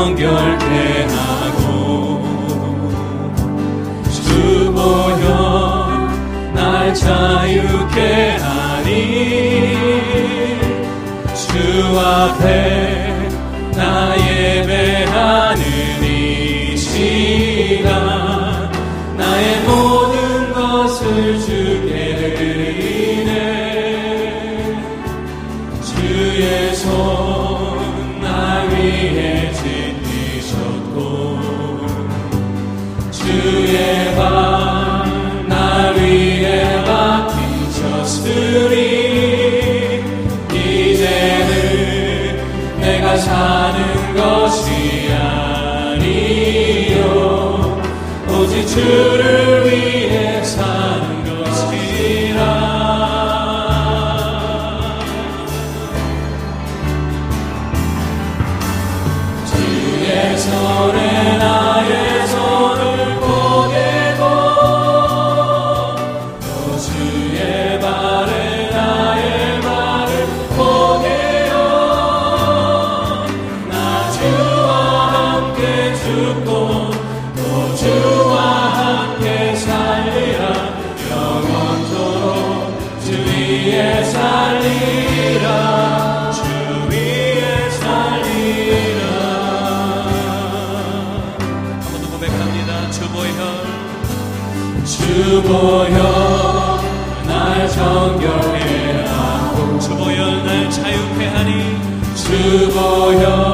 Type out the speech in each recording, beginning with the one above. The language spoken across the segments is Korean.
정결케하고. 주 보여 날 자유케 하니 주 앞에 나 예배하는 이 시간 나의 모든 것을 주 오직 주를 위해 사는 것이라 주의 손에 나의 손을 보내고 또 주의 발에 나의 발을 보내요 나 주와 함께 죽고 또 주. 주 보여 날 정결해 하고 주 보여 날 자유케 하니 주 보여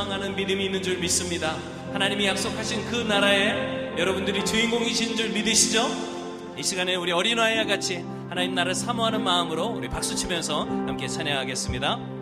소망하는 믿음이 있는 줄 믿습니다. 하나님이 약속하신 그 나라에 여러분들이 주인공이신 줄 믿으시죠? 이 시간에 우리 어린아이와 같이 하나님 나라를 사모하는 마음으로 우리 박수 치면서 함께 찬양하겠습니다.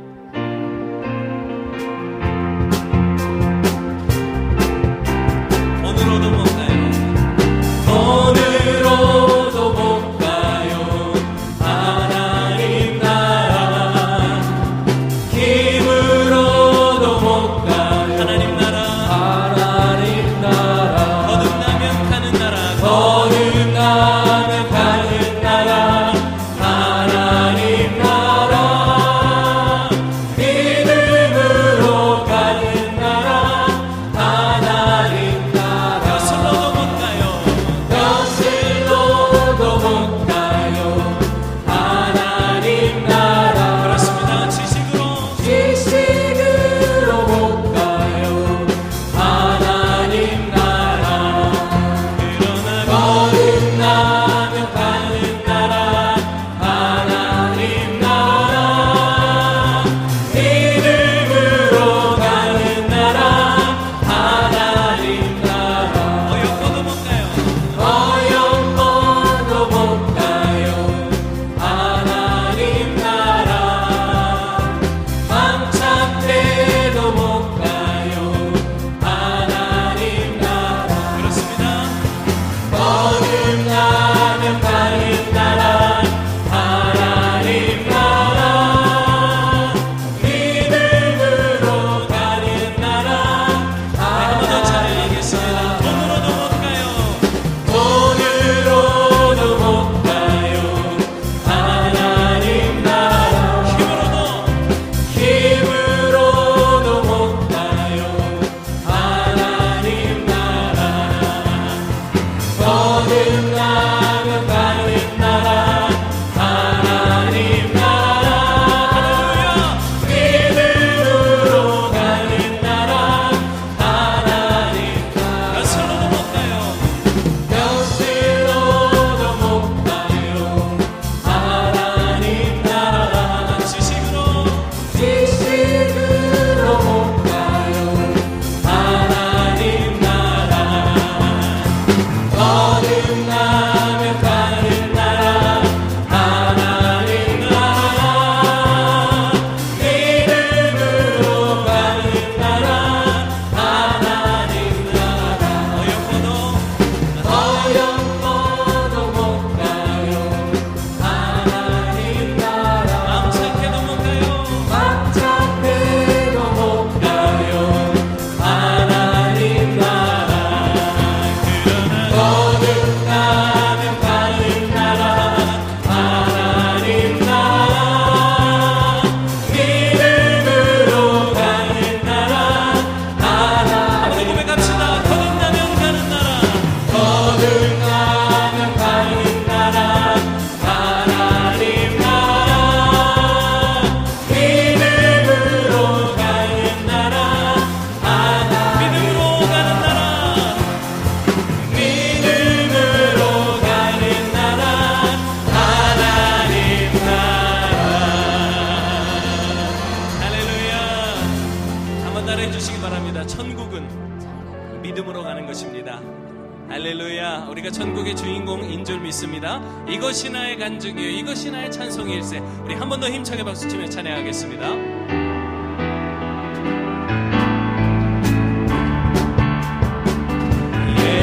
있습니다. 이것이 나의 간증이요. 이것이 나의 찬송일세. 우리 한 번 더 힘차게 박수치며 찬양하겠습니다.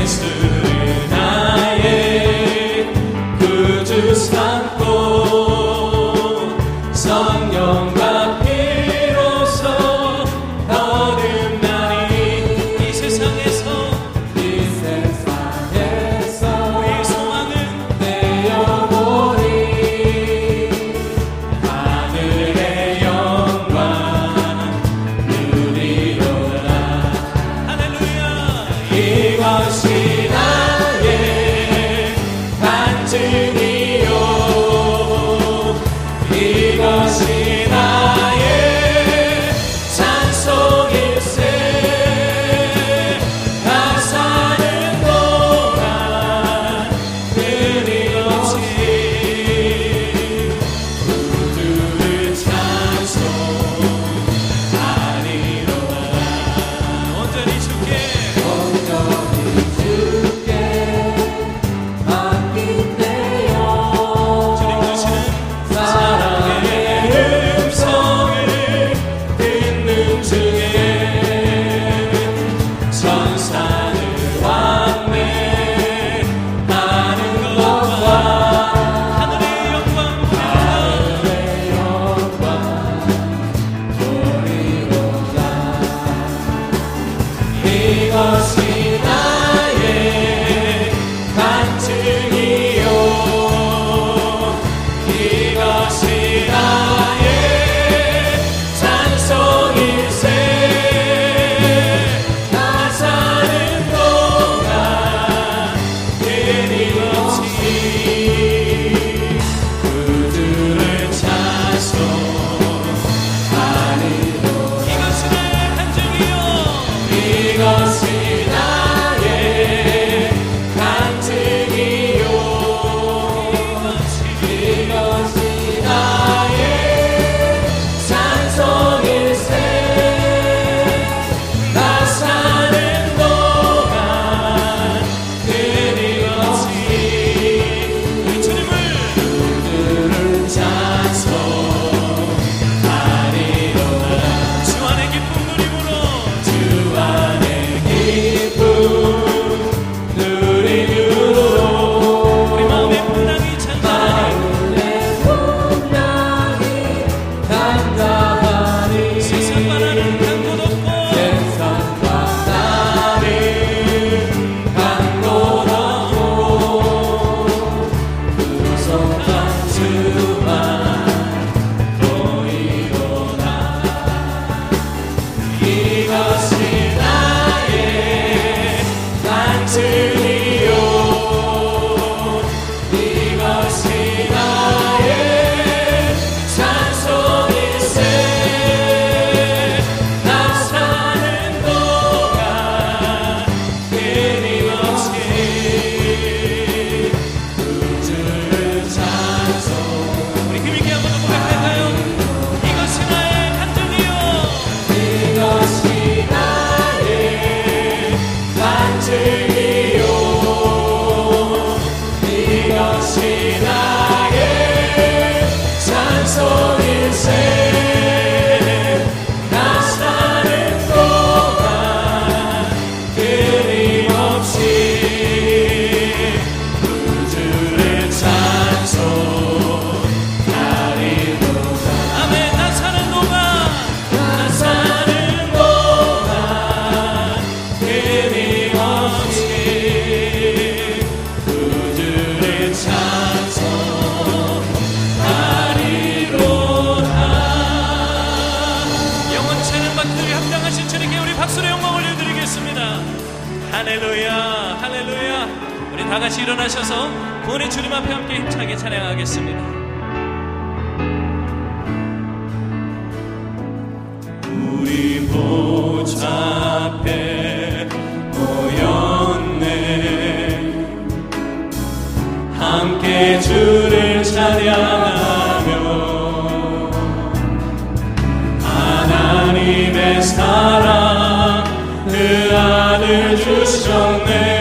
Mr. You. 그들이 합당하신 주님께 우리 박수로 영광 올려드리겠습니다. 할렐루야 할렐루야. 우리 다같이 일어나셔서 구원의 주님 앞에 함께 힘차게 찬양하겠습니다. 우리 보좌 앞에 모였네. 함께 주를 찬양하 주셨네.